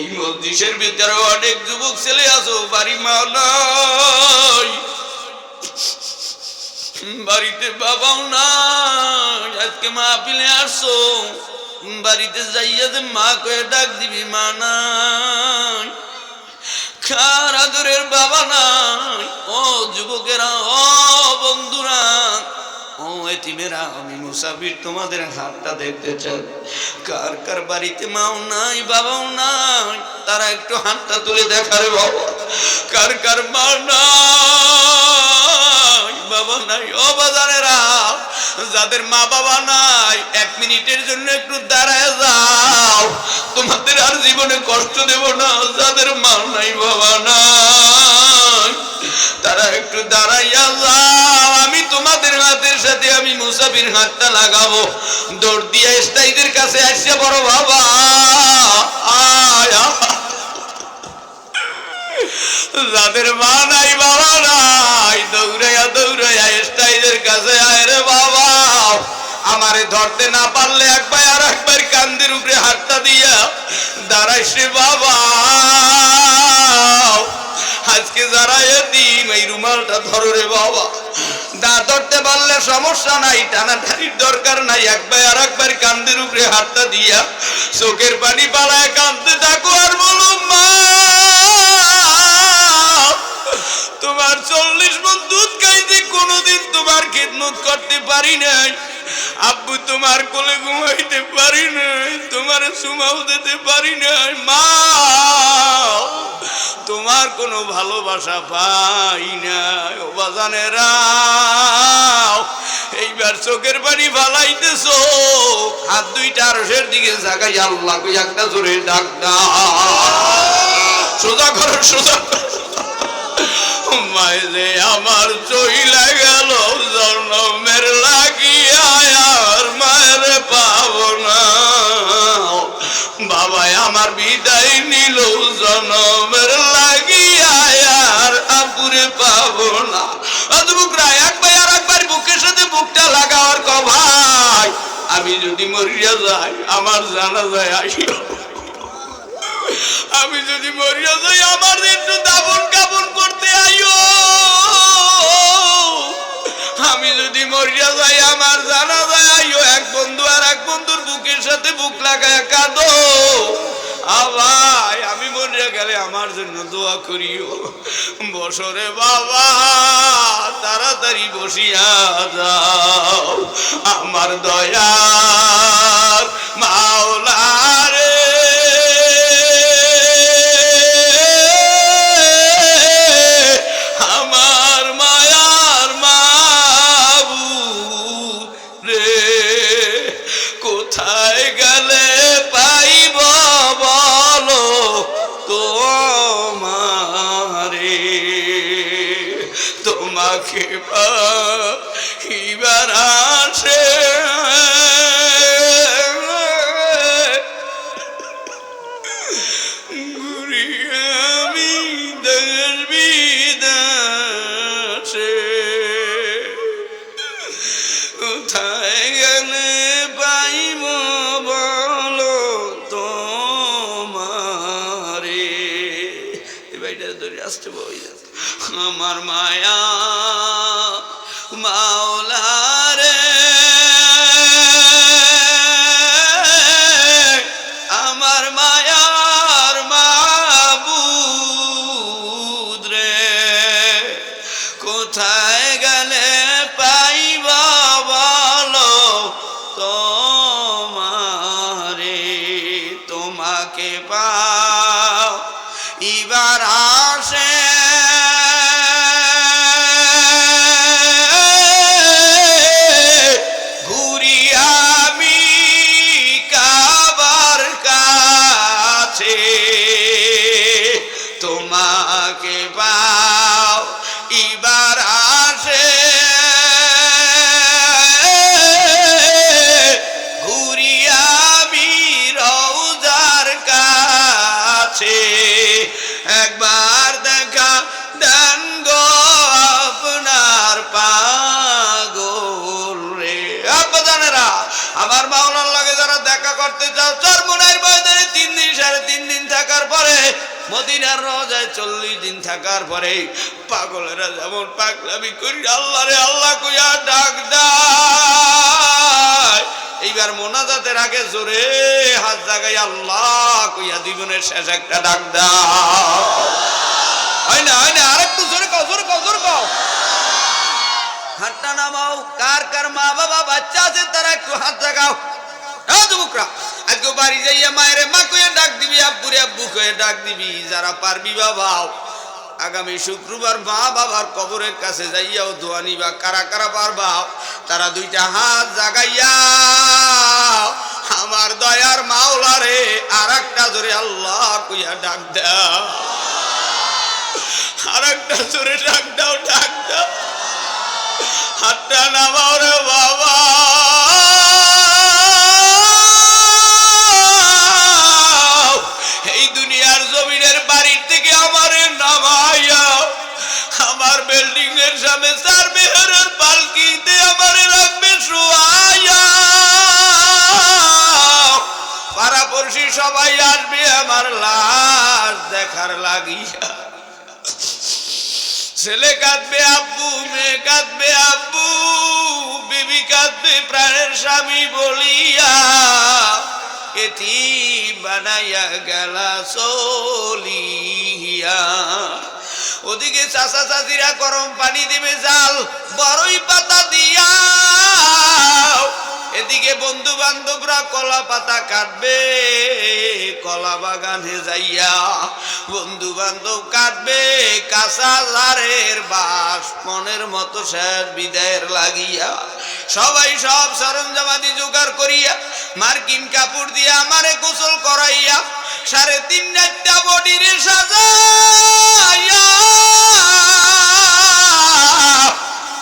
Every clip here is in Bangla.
এই ভিতরে অনেক যুবক ছেলে আছো বাড়ি মা নাই। বাড়িতে বাবাও নাই, আজকে মা পিলে আসো বাড়িতে যাইয়া যে মা কয়ে ডাক দিবি, মা নাই। খার আদরের বাবা নাই। ও যুবকেরা, ও এতিমেরা আমি মুসাফির তোমাদের হাতটা দেখতে চাই। কার কার বাড়িতে মাও নাই, বাবাও নাই, তারা একটু হাতটা তুলে বাবা। কার কার মা নাই, বাবা নাই, ও বাজারেরা, যাদের মা বাবা নাই, এক মিনিটের জন্য একটু দাঁড়ায় যাও। তোমাদের আর জীবনে কষ্ট দেব না, যাদের মা নাই, বাবা নাই, তারা একটু দাঁড়াইয়া যাও। আমি হাতের সাথে আমি মুসাফির হাতটা লাগাবো। দৌড় দিয়ে স্টাইদের কাছে আসছে, বড় বাবা। যাদের মা নাই, বাবা নাই, দৌড়াইয়া দৌড়াইয়া স্টাইলের কাছে আয় রে বাবা। আমারে ধরতে না পারলে একবার আর একবার কান্দির উপরে হাতটা দিয়া দাঁড়াইছে, বাবা। আজকে যারা এদিন এই রুমালটা ধরো রে বাবা। দা ধরতে পারলে সমস্যা নাই টানাটানির দরকার নাই। একবার আর একবার কান্দের উপরে হাতটা দিয়া চোখের পানি পালায় কাঁদতে থাকো আর বলো, মা! তোমার চল্লিশ মন দুধ খাইতে কোনোদিন তোমার খেদমত করতে পারি নাই। আব্বু তোমার কোলে ঘুমাইতে পারি নাই, তোমার সুমাও দিতে পারি নাই। মা, তোমার কোনো ভালোবাসা পাই নাই। ও বাজানেরা, এইবার চোখের বাড়ি ফালাইতেছ। হাত দুইটা আরসের দিকে জাগাই আল্লাহ একটা জোরে ডাক সোজা করো সোজা করো। মাইলে আমার চইলা গেল জন্মের লাগিয়া আর মায়ের পাব না বাবাই আমার বিদায় নিল, জন্মের লাগিয়া আর আপুরে পাব না অদ্ভুতরা একবার আর একবার বুকের সাথে বুকটা লাগাওয়ার ক ভাই আমি যদি মরিয়া যাই, আমার জানা যায় আসিও আমি যদি মরিয়া যাই, আমার একটু দাবন কাবন করতে আইও। আমি যদি মরিয়া যাই, আমার জানা যায়, আইও। এক বন্ধু আর এক বন্ধুর বুকের সাথে বুক লাগায় কাঁদো। আবাই আমি মরিয়া গেলে আমার জন্য দোয়া করিও। বসরে বাবা, তাড়াতাড়ি বসিয়া যাও। আমার দয়ার আসতে বই আমার মায়া মাওলারে চল্লিশ দিন থাকার পরে পাগলেরা যেমন পাগলামি করি আল্লাহ রে আল্লাহ কইয়া ডাক এইবার মোনাজাতের আগে জোরে হাত জাগাই আল্লাহ কইয়া জীবনের শেষ একটা ডাক দাও। হয় না হয় না, আরেকটু জোরে কও জোরে কও জোরে কও। হাতটা নামাও, কার কার মা বাবা বাচ্চা আছে তারা একটু হাত জাগাও। হ্যাঁ যুবকরা। আজকে বাড়ি যাইয়া মায়ের মা কয়ে ডাক দিবি, আব্বুরে আব্বু কয়ে ডাক দিবি, যারা পারবি বাবাও আগামী শুক্রবার মা বাবার কবরের কাছে যাইয়াও দোয়া নিবা। কারা কারা পারবাও তারা দুইটা হাত জাগাইয়া। আমার দয়ার মাওলারে আর একটা জোরে আল্লাহ কইয়া ডাক দাও। আর একটা জোরে ডাক দাও ডাক দাও। হাতটা নামাও রে বাবা। সামনে চার মেহরের পালকিতে আমারে রাখবে শোয়াইয়া। পাড়াপড়শি সবাই আসবে আমার লাশ দেখার লাগিয়া। ছেলে কাঁদবে আব্বু, মেয়ে কাঁদবে আব্বু, বিবি কাঁদবে প্রাণের স্বামী বলিয়া। এটি বানাইয়া গেলা চলিয়া। ওদিকে চাষা চাষিরা গরম পানি দিবে জাল বড়ই পাতা দিয়া। এদিকে বন্ধু বান্ধবরা কলা পাতা কাটবে, কলা বাগানে যাইয়া বন্ধু বান্ধব কাটবে, কাঁচা জারের বাস, মনের মতো শেষ বিদায়ের লাগিয়া। সবাই সব সরঞ্জামাদি জোগাড় করিয়া, মার্কিন কাপড় দিয়া আমারে গোসল করাইয়া সাড়ে তিন চারটা বডির সাজাইয়া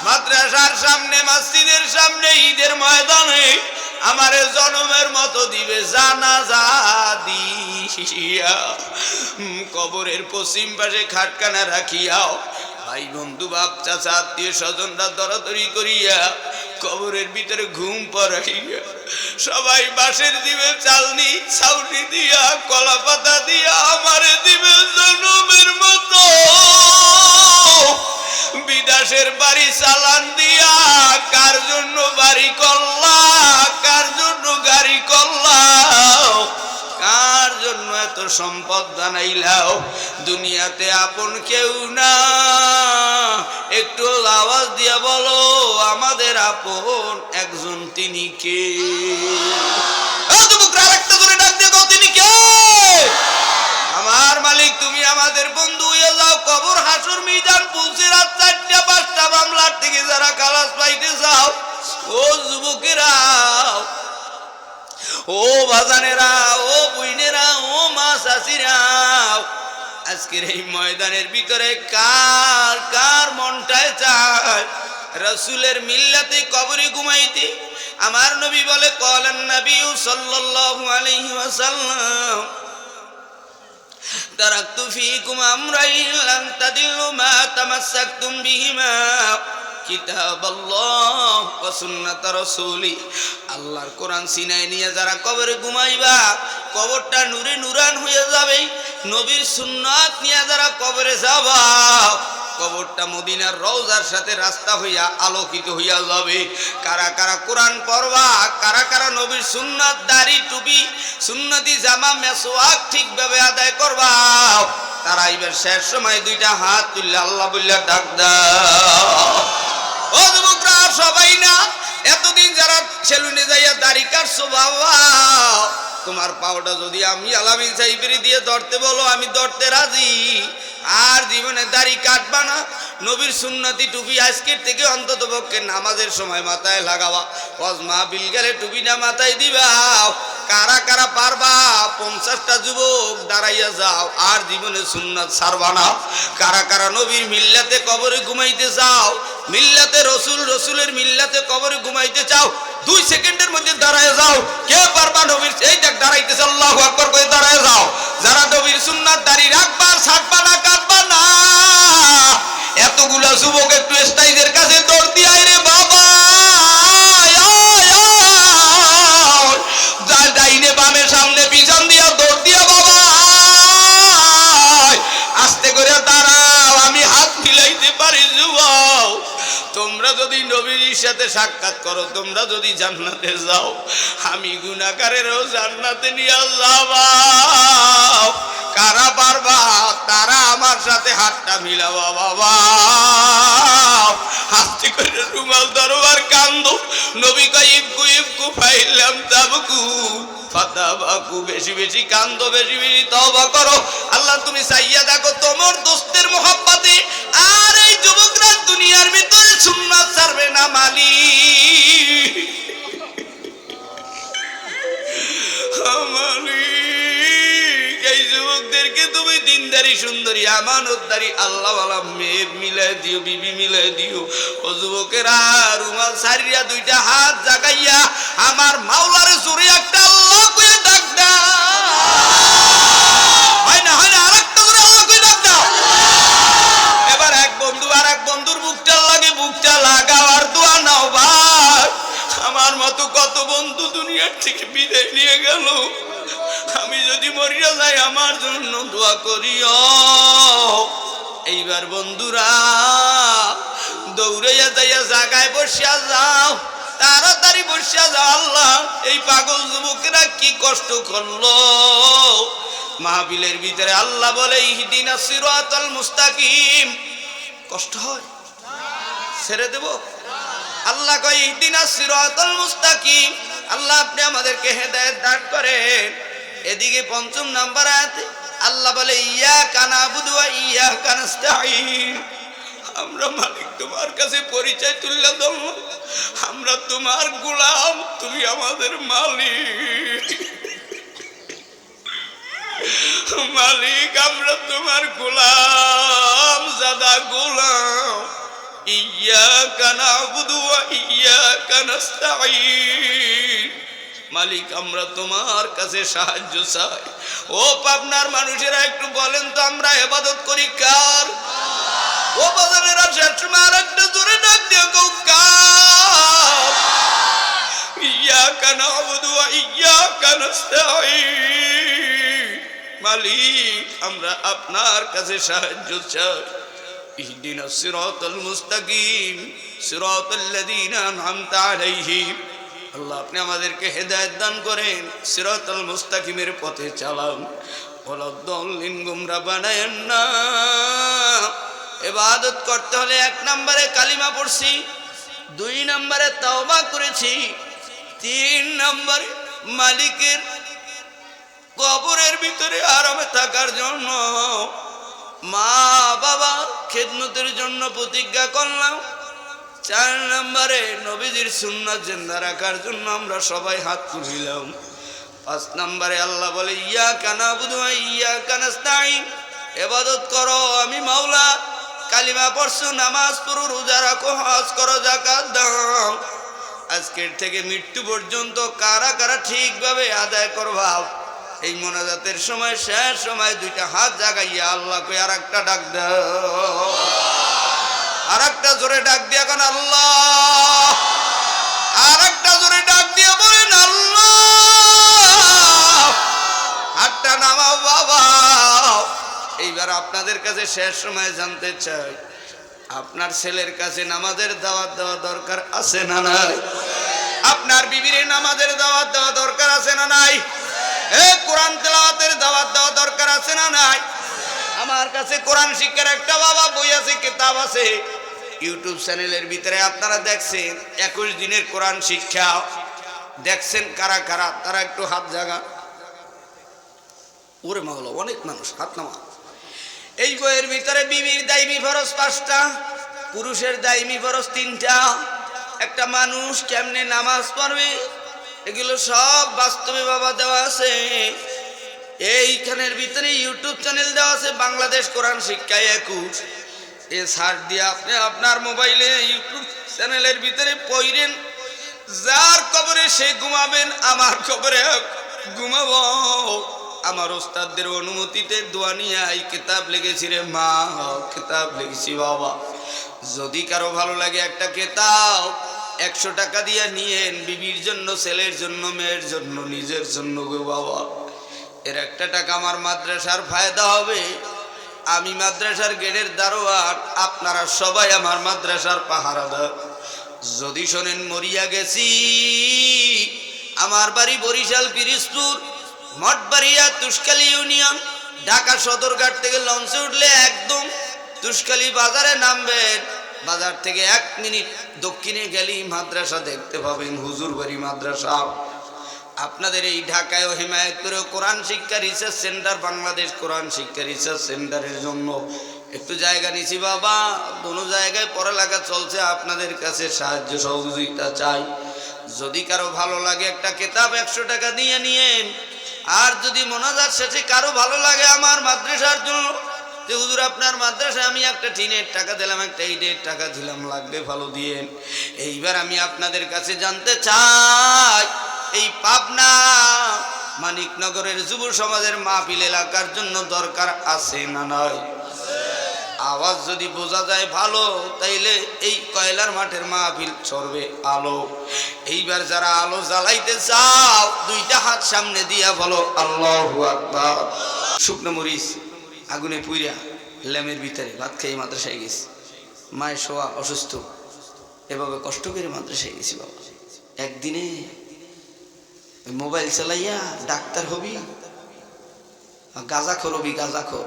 মাদ্রাসার সামনে মাসিদের সামনে, ঈদের ময়দানে আমার জনমের মতো দিবে জানাজা দিয়া। কবরের পশ্চিম পাশে খাটকানা রাখিয়াও ভাই, বন্ধু, বাপ, চাচা, আত্মীয় স্বজনরা দরাদরি করিয়া কবরের ভিতরে ঘুম পড়াইয়া সবাই বাঁশের দিবে চালনি, ছাউনি দিয়া, কলা পাতা দিয়া আমারে দিবে জনমের মতো। বিদাসের বাড়ি চালান দিয়া, কার জন্য বাড়ি করলা, কার জন্য গাড়ি করলা এত সম্পদ বানাইলাও, দুনিয়াতে আপন কেউ না। একটু আওয়াজ দিয়া বলো, আমাদের আপন একজন তিনি কে? আরেকটা করে ডাক দিয়ে তিনি কে? আমার মালিক, তুমি আমাদের বন্ধু হয়ে যাও কবর হাসুর মিজান পুলসি রাত চারটা, পাঁচটা মামলার থেকে যারা কালাস পাইতে যাও ও যুবকেরা ও বাজানেরা, ও বুইনেরা, ও মা চাষিরা আজকের এই ময়দানের ভিতরে কার কার মনটায় চায়? রসুলের মিল্লাতে কবরে ঘুমাইতে আমার নবী বলে, কলেন নবী সাল্লাল্লাহু আলাইহি ওয়াসাল্লাম, তারাক্তু ফিকুম আমরাইন লান তাদিল্লু মা তামাসসাকতুম বিহিমা। কিতাব আল্লাহ সুন্নাত রাসূলি। আল্লাহর কোরআন সিনায় নিয়ে যারা কবরে ঘুমাইবা, কবরটা নূরে নুরান হয়ে যাবে। নবীর সুন্নাত নিয়ে যারা কবরে যাবা, কবরটা মদিনার রওজার সাথে রাস্তা হইয়া আলোকিত হইয়া যাবে। কারা কারা কোরআন পড়বা, কারা কারা নবীর সুন্নাত দাড়ি, টুপি, সুন্নতি জামা, মেসওয়াক ঠিকভাবে আদায় করবা, তারা এবার শেষ সময় দুইটা হাত তুললে আল্লাহ বললে, ডাক দাও। ও যুবকরা সবাই না, এতদিন যারা সেলুনে যাইয়া দাড়ি কাটছো, বাবা, তোমার পাওটা যদি আমি আলামিন সাহিবের দিয়ে ধরতে বলো, আমি ধরতে রাজি। আর জীবনে দাড়ি কাটবা না নবীর সুন্নতি টুপি আজকের থেকে অন্তত পক্ষে নামাজের সময় মাথায় লাগাবা ওয়াজ মাহবিল গেলে টুপিটা মাথায় দিবা। কারা কারা পারবা? পঞ্চাশটা যুবক দাঁড়াইয়া যাও। আর জীবনে সুন্নাত ছাড়বা না। কারা কারা নবীর মিল্লাতে কবরে ঘুমাইতে যাও মিল্লাতে রসুল রসুলের মিল্লাতে কবরে ঘুমাইতে চাও? দুই সেকেন্ডের মধ্যে দাঁড়ায় যাও। কে পারবা নবীর? এই দেখ, দাঁড়াইতেছে আল্লাহ আকবর করে দাঁড়ায় যাও। যারা নবীর সুন্নাত দাড়ি রাখবা, ছাড়বা না কাটবা না। এতগুলা যুবক একটু স্টাইজের কাছে দৌড় দিয়াই রে বাবা। ডাইনে বামে সামনে পিছন দিয়া দৌড় দিয়া বাবা। আস্তে করে দাঁড়াও, আমি হাত মিলাইতে পারি যুবক। তোমরা যদি নবীর সাথে সাক্ষাৎ করো, তোমরা যদি জান্নাতে যাও, আমি গুণাকারেরও জান্নাতে নিয়ে যাবা। হাতটা মিলাবা বাবা হাতে করে রুমাল দরবার কান্দ। নবী কয়, ইবকু ইবকু ফাইলাম তাবকু। বেশি বেশি কান্দ, বেশি বেশি করো। আল্লাহ, তুমি চাইয়া দেখো, তোমার দোস্তের মোহাব্বতে আর এই যুবকরা দুনিয়ার ভিতরে সুন্নাত ছাড়বে না এই যুবকদেরকে তুমি দিনদারি, সুন্দরী, আমানতদারি আল্লাহ মেয়ে মিলে দিও, বিবি মিলে দিও। ও যুবকেরা, রুমাল সারিয়া দুইটা হাত জাগাইয়া আমার মাওলারে চুরি একটা আল্লাহ হয় না হয় না, আরেকটা করে আল্লাহ এবার এক বন্ধু আর এক বন্ধুর লাগে আর আমার মতো কত বন্ধু দুনিয়ার থেকে বিদায় নিয়ে গেল। আমি যদি মরিয়া যাই, আমার জন্য দোয়া করিও। এইবার বন্ধুরা, দৌড়াইয়া যাইয়া জায়গায় বসিয়া যাও, তাড়াতাড়ি বসিয়া যাও, আল্লাহ, এই পাগল যুবকেরা কি কষ্ট করল? মাহবিলের ভিতরে আল্লাহ বলে, ইহদিনা সিরাতাল মুস্তাকিম। কষ্ট হয়? ছেড়ে দেব? আল্লাহ কয়, ইহদিনা সিরাতাল মুস্তাকিম। আল্লাহ, আপনি আমাদেরকে হেদায়েত দান করেন। এদিকে পঞ্চম নাম্বার আয়াতে, আল্লাহ বলে ইয়া কানা বুধু ইয়া কানাস্তাইন আমরা মালিক, তোমার কাছে পরিচয় তুললে দম আমরা তোমার গোলাম, তুমি আমাদের মালিক। মালিক, আমরা তোমার গোলাম, জাদা গোলাম। ইয়া কানা বুধু ইয়া কানাস্তাইন মালিক, আমরা তোমার কাছে সাহায্য চাই। ও পাবনার মানুষেরা, একটু বলেন তো আমরা এবাদত করি কার? ও বাজারেরা আর একটা জোরে ডাক দিয়ে কেউ কার? ইয়া কানা বুধু কানাস্তাইন মালিক, আমরা আপনার কাছে সাহায্য আল্লাহ, আপনি আমাদেরকে হেদায়েত দান করেন, সিরাতাল মুস্তাকিমের পথে চালান। ওয়ালাদ্দাল্লিন, গুমরা বানায়েন না। ইবাদত করতে হলে এক নম্বরে কালিমা পড়ছি, দুই নম্বরে তাওবা করেছি, তিন নম্বরে মালিকের কবরের ভিতরে আরামে থাকার জন্য মা বাবা খেদমতের জন্য প্রতিজ্ঞা করলাম। চার নম্বরে নবীজির সুন্নাত জিন্দা রাখার জন্য আমরা সবাই হাত তুলিলাম। পাঁচ নম্বরে আল্লাহ বলে ইয়া কানা বুধু ইয়া কানাস্তাইন এবাদত করো, আমি মাওলা। কালিমা পড়ছো, নামাজ পড়ো, রোজা রাখো, হজ করো জাকাত দাও। আজকের থেকে মৃত্যু পর্যন্ত কারা কারা ঠিকভাবে আদায় করবা? এই মোনাজাতের সময়, শেষ সময় দুইটা হাত জাগাইয়া আল্লাহ কই আর একটা ডাক দাও। আর একটা জোরে ডাক দিয়া কেন, আল্লাহ। আর একটা জোরে ডাক দিয়া বলেন, আল্লাহ। হাতটা নামাও, বাবা। এইবার আপনাদের কাছে শেষ সময় জানতে চাই, আপনার ছেলের কাছে নামাজের দাওয়াত দেওয়া দরকার আছে না নাই? আপনার বিবির নামাজের দাওয়াত দেওয়া দরকার আছে না নাই? এ, কোরআন তেলাওয়াতের দাওয়াত দেওয়া দরকার আছে না নাই? আমার কাছে কোরআন শিক্ষার একটা বাবা বই আছে, কিতাব আছে। ইউটিউব চ্যানেলের ভিতরে আপনারা দেখছেন, একুশ দিনের কোরআন শিক্ষা। দেখছেন কারা কারা? তারা একটু হাত জাগা। ওরে মাহলো অনেক মানুষ, হাত নামা। এই বইয়ের ভিতরে বিবির দায়মি ফরজ পাঁচটা, পুরুষের দায়মি ফরজ তিনটা। একটা মানুষ কেমনে নামাজ পড়বে, এগুলো সব বাস্তবে বাবা দেওয়া আছে। এইখানের ভিতরে ইউটিউব চ্যানেল দেওয়া আছে, বাংলাদেশ কোরআন শিক্ষায় একুশ। এ সার দিয়ে আপনি আপনার মোবাইলে, ইউটিউব চ্যানেলের ভিতরে পইরেন। যার কবরে সে ঘুমাবেন, আমার কবরে ঘুমাবো। আমার ওস্তাদদের অনুমতিতে দোয়া নিয়ে এই কিতাব লিখেছি রে মা, কিতাব লিখেছি বাবা। যদি কারও ভালো লাগে একটা কিতাব, একশো টাকা দিয়ে নিয়েন, বিবির জন্য, ছেলের জন্য, মেয়ের জন্য, নিজের জন্য গো বাবা। এর একটা টাকা আমার মাদ্রাসার ফায়দা হবে। আমি মাদ্রাসার গেটের দারোয়ান, আপনারা সবাই আমার মাদ্রাসার পাহারাদার। যদি শোনেন, মরিয়া গেছি। আমার বাড়ি বরিশাল পিরিজপুর মঠবাড়িয়া তুষকালি ইউনিয়ন। ঢাকা সদরঘাট থেকে লঞ্চে উঠলে একদম তুষকালি বাজারে নামবেন। বাজার থেকে এক মিনিট দক্ষিণে গেলেই মাদ্রাসা দেখতে পাবেন। হুজুর বাড়ি মাদ্রাসা। আপনাদের এই ঢাকায় হিমায়তপুরে কোরআন শিক্ষা রিসার্চ সেন্টার বাংলাদেশ কোরআন শিক্ষা রিসার্চ সেন্টারের জন্য একটু জায়গা নিছি বাবা। কোনো জায়গায় পড়ালেখা চলছে, আপনাদের কাছে সাহায্য সহযোগিতা চাই। যদি কারও ভালো লাগে একটা কেতাব একশো টাকা দিয়ে নিয়েন। আর যদি মোনাজার শেষে কারও ভালো লাগে আমার মাদ্রাসার জন্য, যে হুজুর আপনার মাদ্রাসায় আমি একটা টিনের টাকা দিলাম, একটা ইটের টাকা দিলাম, লাগবে ভালো দিয়েন এইবার আমি আপনাদের কাছে জানতে চাই এই পাবনা মানিকনগরের যুব সমাজের মাহফিল এলাকার জন্য দরকার আছে না নয় আওয়াজ যদি বোঝা যায় ভালো, তাইলে এই কয়লার মাঠের মাহফিল চড়বে আলো। এইবার যারা আলো জ্বালাইতে চাও, দুইটা হাত সামনে দিয়া বলো, আল্লাহ শুকনো মরিচ আগুনে পুইরা ল্যামের ভিতরে ভাত খেয়ে মাদ্রাসায় গেছি। মায়ের শোয়া অসুস্থ। এভাবে কষ্ট করে মাদ্রাসায় গেছি বাবা। একদিনে মোবাইল চালাইয়া ডাক্তার হবি গাঁজাখোর হবি গাঁজাখোর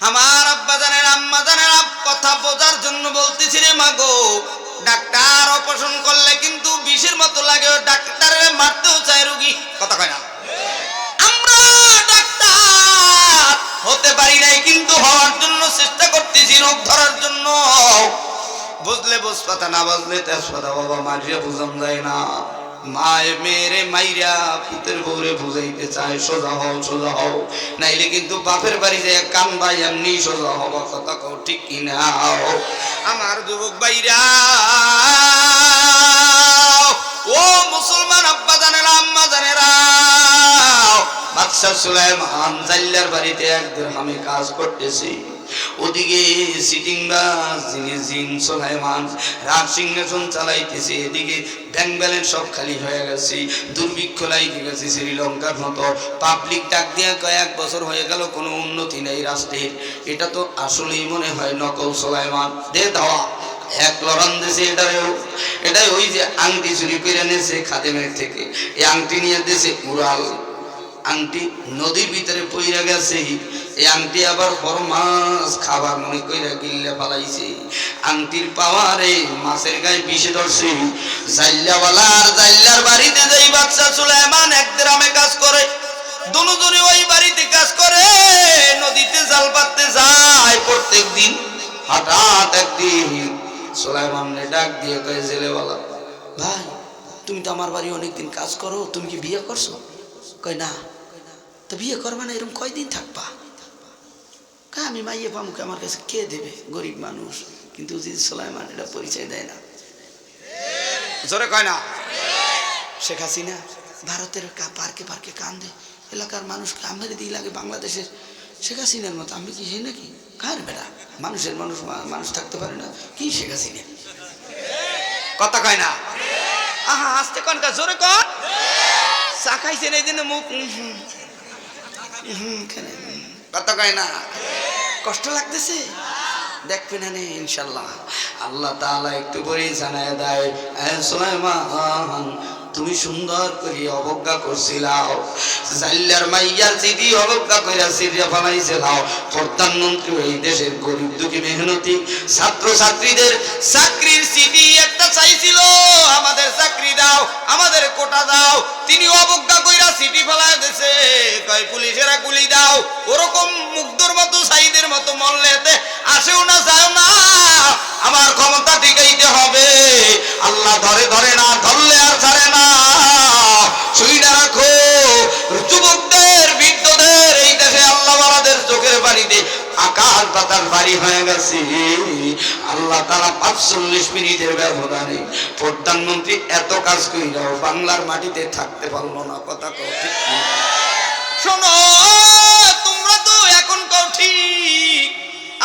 আমার আব্বা জানের আম্মা জানের কথা বোঝার জন্য বলতেছি রে মাগো ডাক্তার অপারেশন করলে কিন্তু বিষের মতো লাগে, ডাক্তারের মারতেও চায় রুগী। কথা কয় না। বুঝলে বুঝপাতা না বুঝলে তেজপাতা, বাবা মারিয়া বুঝাম যায় না। মায়ে মেরে মাইরা পুতের বউরে বুঝাইতে চায়, সোজা হও সোজা হও। নাইলে কিন্তু বাপের বাড়ি যায় কান ভাই এমনি সোজা হবা কথা কও, ঠিক কিনা আমার যুবক ভাইরা, ও মুসলমান আব্বা জানেরা, আম্মা জানেরা, বাদশাহ সুলাইমান জাল্লার বাড়িতে একদিন আমি কাজ করতেছি। ওদিকে সিটিং বাস, যিনি জিন সোলাইমান রাজ সিংহাসন চালাইতেছে, এদিকে ব্যাংক ব্যালেন্স সব খালি হয়ে গেছে, দুর্ভিক্ষ লাইকে গেছে শ্রীলঙ্কার মতো। পাবলিক ডাক দিয়ে কয়েক বছর হয়ে গেল, কোনো উন্নতি নেই রাষ্ট্রের। এটা তো আসলেই মনে হয় নকল সোলাইমান। দে দেওয়া, এক লড়ান দেশে এটারেও। এটাই ওই যে আংটি চুরি করে এনেছে খাদেমের থেকে। এই আংটি নিয়ে দেশে উড়াল। আংটি নদীর ভিতরে পইরা গেছে। এই আংটি আবার বড় মাছ খাবার মনে কইরা গিল্লে পালাইছে। আংটির পাওয়ারে মাছের গায়ে বিষে ধরছে। জাইল্লাওয়ালার জাইল্লার বাড়িতে যেই বাচ্চা সুলাইমান এক গ্রামে কাজ করে, দুজনে ওই বাড়িতে কাজ করে, নদীতে জাল পাততে যায়। প্রত্যেক দিন হঠাৎ একদিন সুলাইমানরে ডাক দিয়ে কয়ে, জেলেওয়ালা, ভাই, তুমি তো আমার বাড়ি অনেকদিন কাজ করো, তুমি কি বিয়ে করছ? কয়, না, তো বিয়ে করবা না, এরকম কয়দিন থাকবা? আমি মাইয়ে পামুকে আমার কাছে কে দেবে? গরিব মানুষ। কিন্তু জিদ সোলাইমান এটা পরিচয় দেয় না। জোরে কয় না? শেখ হাসিনা ভারতের পার্কে পার্কে কান্দে। এলাকার মানুষকে আমাদের দিই লাগে বাংলাদেশের। শেখ হাসিনার মতো আমি কি হে নাকি? কার বেড়া মানুষের মানুষ মানুষ থাকতে পারে না। কি শেখ হাসিনা? কথা কয় না? আহা, আসতে কন কা, জোরে কন চা খাইছেন এই দিনে মুখ কথা কয় না? কষ্ট লাগতেছে? দেখবে না ইনশাল্লাহ। আল্লাহ তালা একটু করে জানায় দেয় তুমি সুন্দর করে অবজ্ঞা করছিলাও জাল্লার মাইয়ার চিঠি অবজ্ঞা করিয়া সিরিয়া ফলাইছিলাও প্রধানমন্ত্রী এই দেশের গরিব দুঃখী মেহনতি ছাত্র ছাত্রীদের চাকরির চিঠি একটা চাইছিল, আমাদের চাকরি দাও, আমাদের কোটা দাও। তিনি অবজ্ঞা কইরা সিটি ফেলায় দিছে, কয়, পুলিশেরা গুলি দাও। ওরকম মুগ্ধর মতো, সাইদের মতো মল্লেতে, আসেও না, যাও না। আমার ক্ষমতা টিকাইতে হবে। আল্লাহ ধরে ধরে না, ধরলে আর ছাড়ে না। সুইনা রাখো আকাশ পাতাল বাড়ি হয়ে গেছে? আল্লাহ তারা পাঁচচল্লিশ মিনিটের ব্যবধানে প্রধানমন্ত্রী এত কাজ কইরাও বাংলার মাটিতে থাকতে পারল না, কথা কও ঠিক শোনো, তোমরা তো এখন কও ঠিক,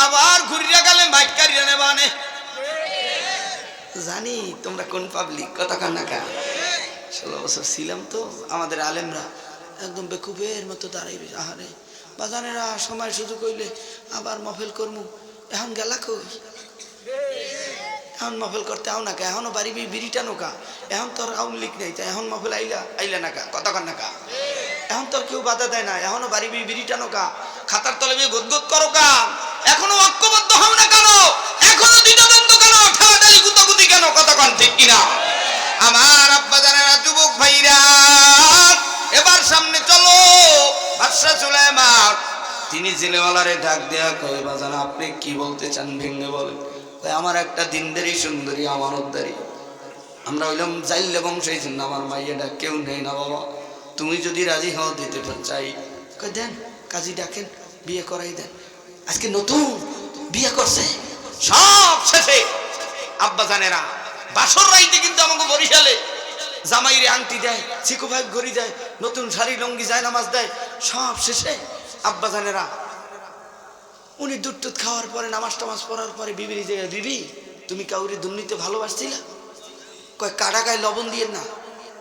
আবার ঘুরিয়া গেলে মাইকারিয়া নেবানে জানি তোমরা কোন পাবলিক কথা কান্না কা ষোলো বছর ছিলাম তো, আমাদের আলেমরা একদম বেকুবের মতো দাঁড়াই আহারে। বাজানেরা সময় শুধু কইলে, আবার মফেল করমু। এখন গেলা কই? এখন মফেল করতে আও না কা? এখনও বাড়ি বিড়িটা নোকা এখন তোর আউন নেই তা এখন মফেল আইলা আইলা না কা? কতক্ষণ না কা? এখন তোর কেউ বাধা দেয় না, এখনও বাড়ি বিড়িটা নোকা খাতার তলে বি গদগদ করো কা? এখনও ঐক্যবদ্ধ হও না কেন? এখনও দ্বিতীয়দ্বন্দ্ব কেন? ঠেলাঠালি গুতাগুতি কেন? কতক্ষণ ঠিক কিনা? আমার আব্বা জানেরা যুবক ভাইরা। তিনি জেলেওয়ালারে ডাক দেয়া কয়ে, বাজান, আপনি কি বলতে চান ভেঙে বলে আমার একটা দিনদারি, সুন্দরী, আমানতদারি। আমরা হইলাম জাইলে বংশের জন্য আমার মাইয়াটা কেউ নেই না বাবা। তুমি যদি রাজি হও, দিতে চাই। কয়, দেন, কাজী ডাকেন, বিয়ে করাই দেন। আজকে নতুন বিয়ে করছে। সব শেষে আব্বা জানেরা, বাসর রাইতে কিন্তু আমাকে বরিশালে জামাইরে আংটি দেয় চিকু ভাই ঘড়ি দেয়, নতুন শাড়ি, লঙ্গি যায় নামাজ দেয়। সব শেষে আব্বা জানেরা উনি দুধ টুধ খাওয়ার পরে নামাজ টামাজ পড়ার পরে বিবির জায়গায় বিবি তুমি কাউরি দুর্নীতি ভালোবাসছিলা? কয় কাটা গায়ে লবণ দিয়ে না।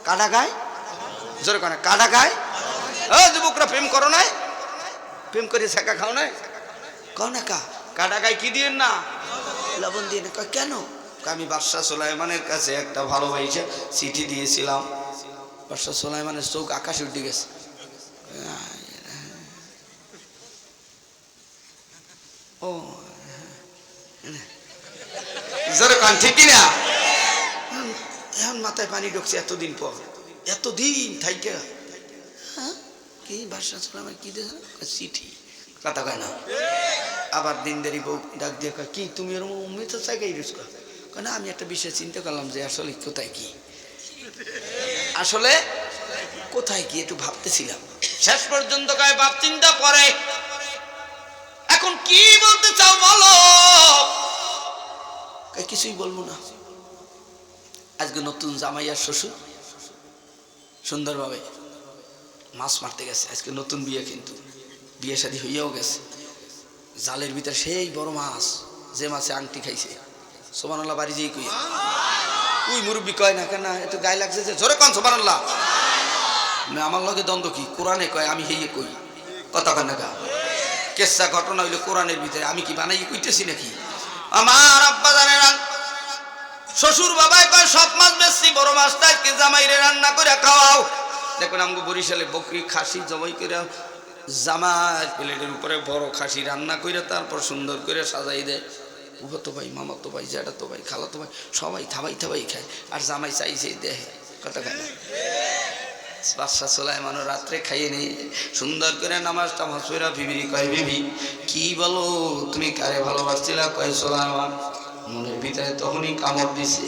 কাটা গায়ে জোরে করে কাটা গায়ে ও যুবকরা প্রেম করো নাই? প্রেম করে শেখা খাও নাই? কও না কা? কাটা গায়ে কি দিয়ে না? লবণ দিয়ে না। কয় কেন? কয়, আমি বাদশাহ সোলাইমানের কাছে একটা ভালো ভালোবাসা চিঠি দিয়েছিলাম। বাদশাহ সোলাইমানের চোখ আকাশে উঠে গেছে। ও। জোরে কান, ঠিক কিনা? এখন মাথায় পানি ঢুকছে এতদিন পর। এতদিন থাইকে। হ্যাঁ? কি বাদশাহ সালামের কি চিঠি কথা কয় না। আবার দিন দেরি বউ ডাক দিয়ে কয়, কি তুমি এরকম উম্মিত চাইকাই রুস কয়, না, আমি একটা বিষয় চিন্তা করলাম যে আসলে কোথায় কি? আসলে কোথায় কি একটু ভাবতেছিলাম। শেষ পর্যন্ত কয় ভাব চিন্তা পরে এখন কি বলতে চাও বলো? কিছুই বলব না। আজকে নতুন জামাইয়ার শ্বশুর। সুন্দরভাবে মাছ মারতে গেছে। আজকে নতুন বিয়ে কিন্তু। বিয়ে শাদী হইয়াও গেছে। জালের ভিতরে সেই বড় মাছ যে মাছে আংটি খাইছে। সোমানাল্লাহ বাড়ি যেই কই? উই মুরব্বী কয় না কেন একটু গায়ে লাগছে যে জোরে কন সোমানাল্লাহ আমার লগে দ্বন্দ্ব কি? কোরআনে কয় আমি হেয়ে কই। কথা কয় না গা কেসা ঘটনা হইল কোরআনের ভিতরে। আমি কি বানাই কইতেছি নাকি? আমার আব্বা জানে শ্বশুর বাবাই কয়, সব মাছ বেশি বড় মাছটা আজকে জামাইরে রান্না করে খাওয়াও। দেখুন আমাকে বরিশালে বকরি খাসি জবাই করে জামাই প্লেটের উপরে বড় খাসি রান্না করে তারপর সুন্দর করে সাজাই দেয়। উহ তো ভাই, মামা তো ভাই জ্যাঠা তো ভাই, খালা তো ভাই, সবাই থাবাই থাবাই খায়। আর জামাই চাইছে দেহ। কথা খায় বাদশা সোলাইমানও রাত্রে খাইয়ে নেই সুন্দর করে নামাজ টামাজ পড়া বিবিরি কয়, বিবি, কি বলো? তুমি কারে ভালোবাসছিলা? কয়, সোলাইমান, মনের ভিতরে তখনই কামড় দিছে।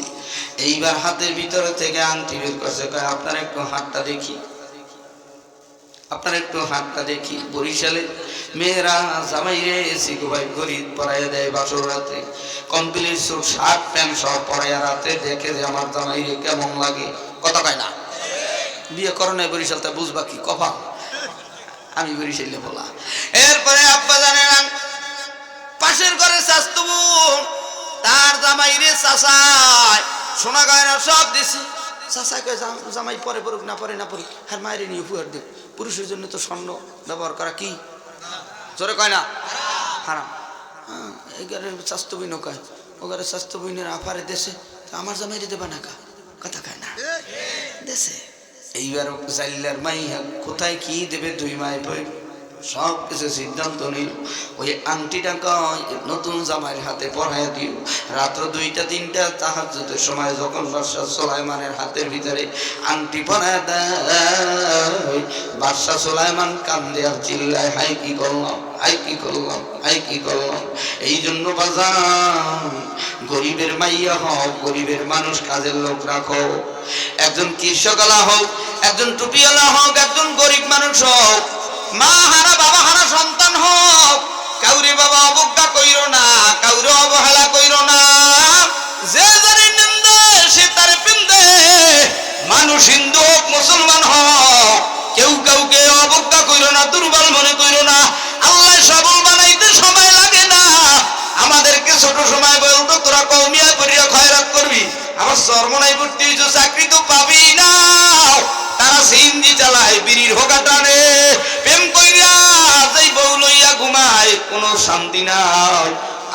এইবার হাতের ভিতরে থেকে আংটি বের করছে। কয়, আপনার একটু হাতটা দেখি। আপনার একটু হাতটা দেখি। বরিশালে মেয়েরা জামাই রে গোবাই গরিব পরাইয়া দেয় বাসর রাতে কমপ্লিট শার্ট, প্যান্ট সব পরাইয়া রাতে দেখে যে আমার জামাই রে কেমন লাগে। কথা কয় না। বিয়ে করো নাই বরিশাল, তা বুঝবা কি কফা আমি বরিশালে বলা। এরপরে আব্বা জানে না পাশের ঘরে বোন, তার জামাই রে চাষায় সোনা গয়না সব দিছি। জাম- জামাই পরে পড়ুক না পরে না পড়ুক হ্যাঁ মায়ের নিয়ে উপহার দেব পুরুষের জন্য তো স্বর্ণ ব্যবহার করা কি? জোরে কয় না? হারাম। ঘরে স্বাস্থ্য বইন কয়, ও ঘরে স্বাস্থ্য বইনের আফারে দেশে আমার জামাইরে দেবা না কা? কথা কয় না। দেশে? এইবার চাইলার মাইয়া কোথায় কি দেবে দুই মাই বই সব কিছু সিদ্ধান্ত নিল। ওই আংটিটা কয় নতুন জামাইয়ের হাতে পড়াইয়া দিল। রাত্র দুইটা, তিনটা তাহার সময় যখন বাদশাহ সোলাইমানের হাতের ভিতরে আংটি পরায় দেয়, বাদশাহ সোলাইমান কান্দে আর চিল্লায়, হাই কি করলাম? হাই কি করলাম? হাই কি করলাম? এই জন্য বাজান, গরিবের মাইয়া হোক গরিবের মানুষ কাজের লোক রাখো। একজন কৃষকলা হোক, একজন টুপিওয়ালা হোক, একজন গরিব মানুষ হোক মা হারা, বাবা হারা সন্তান হোক। কাউরে বাবা অবজ্ঞা কইর না, কাউরে অবহেলা কইর না। যে যারে নিন্দে, সে তারে পিন্দে। মানুষ হিন্দু হোক, মুসলমান হোক, কেউ কাউকে অবজ্ঞা কইর না, দুর্বল মনে কইর না। আল্লাহ সবল বানাইতে সময় ছোট সময় বলতো তোরা কৌমিয়া করিয়া খয়রাত করবি। আমার সর্বনাই ভর্তি হয়েছ চাকরি তো পাবি না। তারা সিন্দি চালায়, বিড়ির হোকা টানে। প্রেম কইরা যেই বউ লইয়া ঘুমায়, কোনো শান্তি নাই।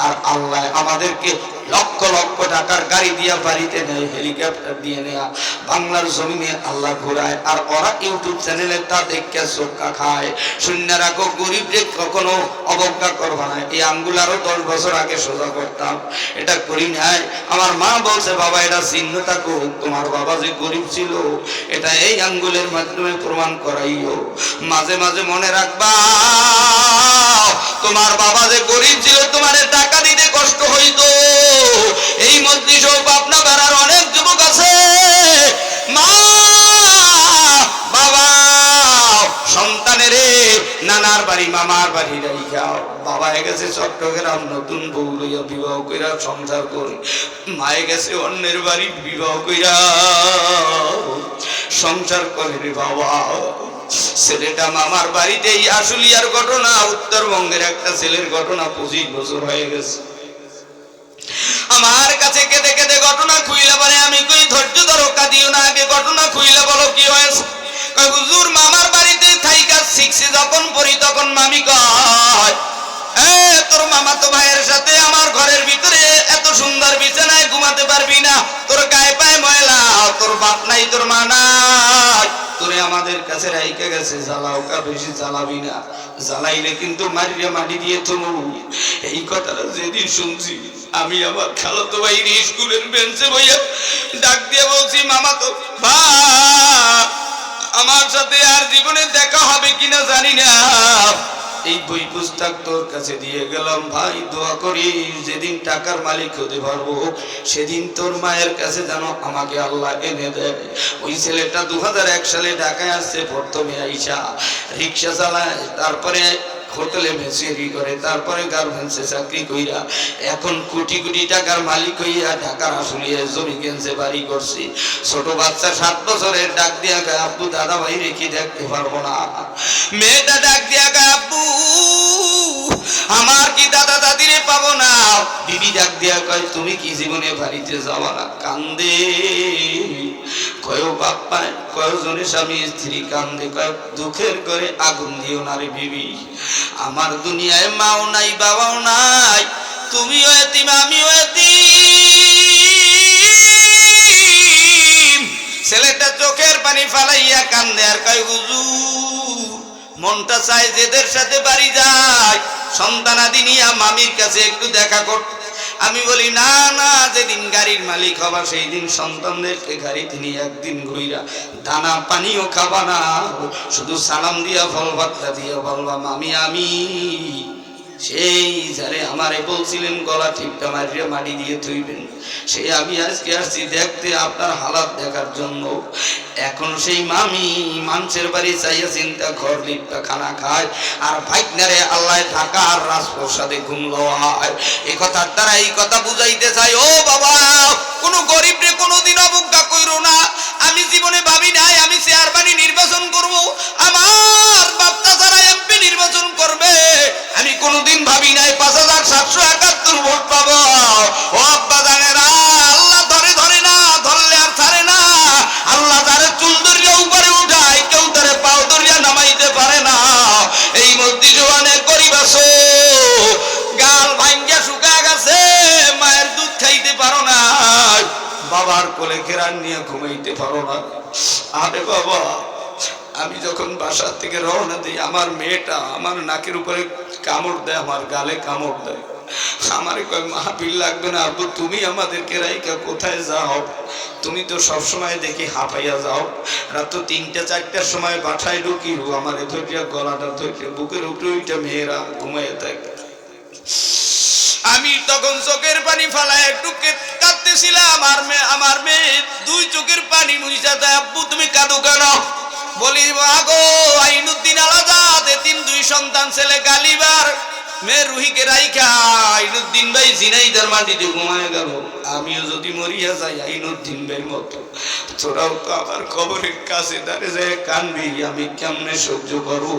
আর আল্লাহ আমাদেরকে লক্ষ লক্ষ টাকার গাড়ি দিয়া বাড়িতে নেয়, হেলিকপ্টার দিয়ে নেয়া, বাংলার জমিনে আল্লাহ ঘুরায়, আর ওরা ইউটিউব চ্যানেলে তা দেখে চোখা খায়। শূন্য রাখো, গরিবরে কখনো অবজ্ঞা করবা না। এই আঙ্গুল আরও দশ বছর আগে সোজা করতাম। এটা করি নাই। আমার মা বলছে, বাবা, এটা চিহ্ন থাকো। তোমার বাবা যে গরিব ছিল, এটা এই আঙ্গুলের মাধ্যমে প্রমাণ করাইও। মাঝে মাঝে মনে রাখবা, তোমার বাবা যে গরিব ছিল, তোমার টাকা দিতে কষ্ট হইতো। এই মজলিস ও পাবনা বেড়ার অনেক যুবক আছে। মা, বাবা নানার বাড়ি, মামার বাড়ি নতুন সংসার মায়ে গেছে অন্যের বাড়ি বিবাহ কইরা। সংসার করে রে বাবা। ছেলেটা মামার বাড়িতেই আশুলিয়ার ঘটনা, উত্তরবঙ্গের একটা ছেলের ঘটনা পঁচিশ বছর হয়ে গেছে। আমার কাছে কেঁদে কেঁদে ঘটনা খুইলে বলে, আমি কই ধৈর্য ধরো দিও না, আগে ঘটনা খুইলে বলো, কি হয়েছে? হুজুর, মামার বাড়িতে থাইকা শিখছি, যখন পড়ি তখন মামি কয় তোর মামা তো ভাইয়ের সাথে আমার ঘরের ভিতরে এত সুন্দর বিছানায় ঘুমাতে পারবি না। তোর গায়ে পায়ে ময়লা, তোর বাপ নাই, তোর মা নাই। তোরে আমাদের কাছে রাইকে গেছে, জ্বালাও কা বেশি জ্বালাবি না। জ্বালাইলে কিন্তু মারিয়া মাটি দিয়ে তুলু এই কথাটা যেদিন শুনছি, আমি আমার খালাতো ভাইয়ের স্কুলের বেঞ্চে বইয়া ডাক দিয়ে বলছি মামা তো ভা আমার সাথে আর জীবনে দেখা হবে কিনা জানি না। এই বই পুস্তক তোর কাছে দিয়ে গেলাম, ভাই, দোয়া করি, যেদিন টাকার মালিক হতে পারব, সেদিন তোর মায়ের কাছে যেন আমাকে আল্লাহ এনে দেয়। ওই ছেলেটা দু হাজার এক সালে ঢাকায় আসছে, প্রথমে আইসা রিক্সা চালায়, তারপরে হোটেলে মেসেরি করে, তারপরে গার্মেন্টসে চাকরি কইরা এখন কোটি কোটি টাকার মালিক হইয়া ঢাকার আসলিয়ে কেনছে, বাড়ি করছি। ছোট বাচ্চা সাত বছরের ডাক দিয়া গায় আব্বু দাদা ভাই রেখে দেখতে পারব না? মেয়েটা ডাক দিয়া গায় আব্বু, আমার কি দাদা দাদিরে পাবো না? দিদি ডাক দিয়া কয়, তুমি কি জীবনে বাড়িতে যাওয়া না? কান্দে। কয় বাপ্পা কয়জনে স্বামী স্ত্রী কান্দে, কয় দুঃখের করে আগুন দিও না রে বিবি। আমার দুনিয়ায় মাও নাই, বাবাও নাই, তুমিও এতিম, আমিও এতিম। ছেলেটা চোখের পানি ফালাইয়া কান্দে আর কয়, হুজুর, মনটা চায় যেদের সাথে বাড়ি যায়। সন্তানাদি নিয়া মামির কাছে একটু দেখা কর আমি বলি, না না, যেদিন গাড়ির মালিক হবা সেই দিন সন্তানদেরকে গাড়িতে নিয়ে একদিন ঘুইরা দানা পানিও খাবা না। শুধু সালাম দিয়া, ফল ভাতটা দিয়া বলবা, মামি, আমি সেই যারে আমারে বলছিলেন, গলা ঠিকটা মারিয়ে মাটি দিয়ে থইবেন সেই আমি আজকে আসছি দেখতে আপনার হালাত দেখার জন্য। এখন সেই মামি মানুষের বাড়ি চাইয়া চিন্তা ঘর লিপটা খানা খায়, আর ভাইকনারে আল্লাহ আর রাজপ্রসাদে ঘুমলো হয় এ কথার দ্বারা এই কথা বুঝাইতে চাই ও বাবা, কোন গরিব রে কোনোদিন অবজ্ঞা কইরো না। আমি জীবনে ভাবি নাই, আমি চেয়ার বাড়ি নির্বাচন করব। আমার যারা এমপি নির্বাচন করবে, আমি কোনোদিন ভাবি নাই পাঁচ হাজার সাতশো একাত্তর ভোট পাবো। ও আব্বা জানেরা, আল্লাহ ধরে ধরে না, ধরলে আর ছাড়ে না। আল্লাহ তারে চুল ধরিয়া উপরে উঠায়, কেউ তারে পাও ধরিয়া নামাইতে পারে না। এই মধ্যে জোয়ানে করিবাস গাল ভাঙ্গিয়া শুকা গেছে, মায়ের দুধ খাইতে পারো না। বাবার কোলে কেরান নিয়ে ঘুমাইতে পারো না। আরে বাবা আমি যখন বাসার থেকে রওনা দিই, আমার মেয়েটা আমার নাকের উপরে কামড় দেয়, আমার গালে কামড় দেয়। আমার কয়, মাহফিল লাগবে না আব্বু, তুমি আমাদেরকে রাইকা কোথায় যাও? তুমি তো সব সময় দেখি হাঁপাইয়া যাও। রাত তিনটা, চারটার সময় বাসায় ঢুকি আমার ধৈর্য গলাটা ধৈর্য বুকের উপরে ওইটা মেয়েরা ঘুমাইয়া থাকে। আমি তখন চোখের পানি ফালাই একটু কাঁদতেছিলাম আমার মেয়ে আমার মেয়ে দুই চোখের পানি মুইসা দেয়, আব্বু, তুমি কাঁদো কেন? বলি আগো আইনুদ্দিন আলাদা তিন দুই সন্তান, ছেলে গালিবার। মেয়ে রুহিকে রাইখা আইনুদ্দিন ভাই জিনাইদার মাটিতে ঘুমায় গেল। আমিও যদি মরিয়া যাই আইনুদ্দিন ভাই মতো। তোরাও তো আমার খবরের কাছে দাঁড়িয়ে যায় কানবি, আমি কেমনে সহ্য করব?